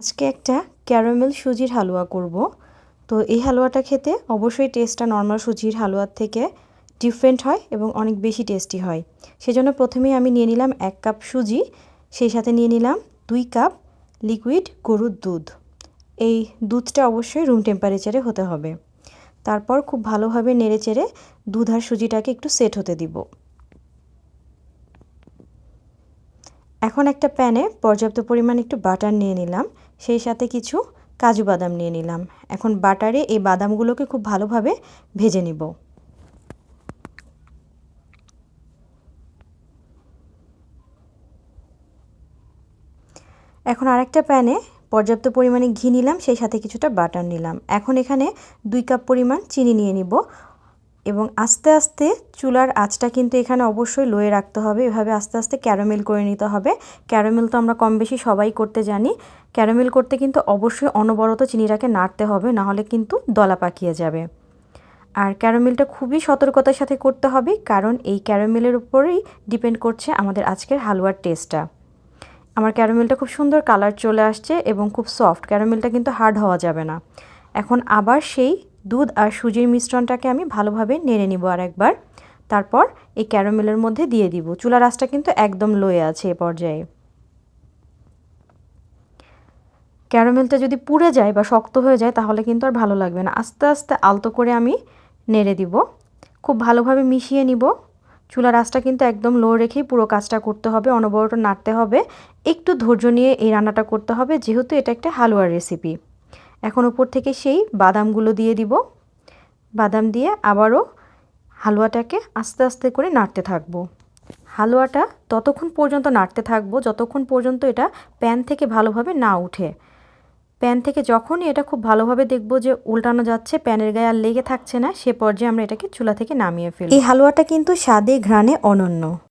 আজকে একটা ক্যারামেল সুজির হালুয়া করব। তো এই হালুয়াটা খেতে অবশ্যই টেস্টটা নর্মাল সুজির হালুয়ার থেকে ডিফারেন্ট হয় এবং অনেক বেশি টেস্টি হয়। সেজন্য প্রথমেই আমি নিয়ে নিলাম এক কাপ সুজি, সেই সাথে নিয়ে নিলাম দুই কাপ লিকুইড গরুর দুধ। এই দুধটা অবশ্যই রুম টেম্পারেচারে হতে হবে। তারপর খুব ভালোভাবে নেড়ে চেড়ে দুধ আর সুজিটাকে একটু সেট হতে দিব। এখন একটা প্যানে পর্যাপ্ত পরিমাণ একটু বাটার নিয়ে নিলাম। সেই সাথে কিছু কাজু বাদাম নিয়ে নিলাম। এখন বাটারে এই বাদামগুলোকে খুব ভালোভাবে ভেজে নিব। এখন আরেকটা প্যানে পর্যাপ্ত পরিমাণে ঘি নিলাম, সেই সাথে কিছুটা বাটার নিলাম। এখন এখানে দুই কাপ পরিমাণ চিনি নিয়ে নিব। এবং আস্তে আস্তে চুলার আঁচটা কিন্তু এখানে অবশ্যই লোয়ে রাখতে হবে। এভাবে আস্তে আস্তে ক্যারামেল করে নিতে হবে। ক্যারামেল তো আমরা কম বেশি সবাই করতে জানি। ক্যারামেল করতে কিন্তু অবশ্যই অনবরত চিনিটাকে নাড়তে হবে নাহলে কিন্তু দলা পাকিয়ে যাবে। আর ক্যারামেলটা খুবই সতর্কতার সাথে করতে হবে, কারণ এই ক্যারামেলের উপরেই ডিপেন্ড করছে আমাদের আজকের হালুয়ার টেস্টটা। আমার ক্যারামেলটা খুব সুন্দর কালার চলে আসছে এবং খুব সফট। ক্যারামেলটা কিন্তু হার্ড হওয়া যাবে না। এখন আবার সেই দুধ আর সুজির মিশ্রণটাকে আমি ভালোভাবে নেড়ে নিব আর একবার তারপর এই ক্যারামেলের মধ্যে দিয়ে দিব। চুলার আঁচটা কিন্তু একদম লোয়ে আছে এ পর্যায়ে। ক্যারামেলটা যদি পুড়ে যায় বা শক্ত হয়ে যায় তাহলে কিন্তু আর ভালো লাগবে না। আস্তে আস্তে আলতো করে আমি নেড়ে দিব। খুব ভালোভাবে মিশিয়ে নিব। চুলার আঁচটা কিন্তু একদম লো রেখেই পুরো কাজটা করতে হবে, অনবরত নাড়তে হবে। একটু ধৈর্য নিয়ে এই রান্নাটা করতে হবে, যেহেতু এটা একটা হালুয়ার রেসিপি এখন উপর থেকে সেই বাদামগুলো দিয়ে দিব। বাদাম দিয়ে আবারও হালুয়াটাকে আস্তে আস্তে করে নাড়তে থাকব। হালুয়াটা ততক্ষণ পর্যন্ত নাড়তে থাকব যতক্ষণ পর্যন্ত এটা প্যান থেকে ভালোভাবে না উঠে। প্যান থেকে যখনই এটা খুব ভালোভাবে দেখব যে উল্টানো যাচ্ছে, প্যানের গায়ে আর লেগে থাকছে না, সে পর্যায়ে আমরা এটাকে চুলা থেকে নামিয়ে ফেলি এই হালুয়াটা কিন্তু স্বাদে ঘ্রাণে অনন্য।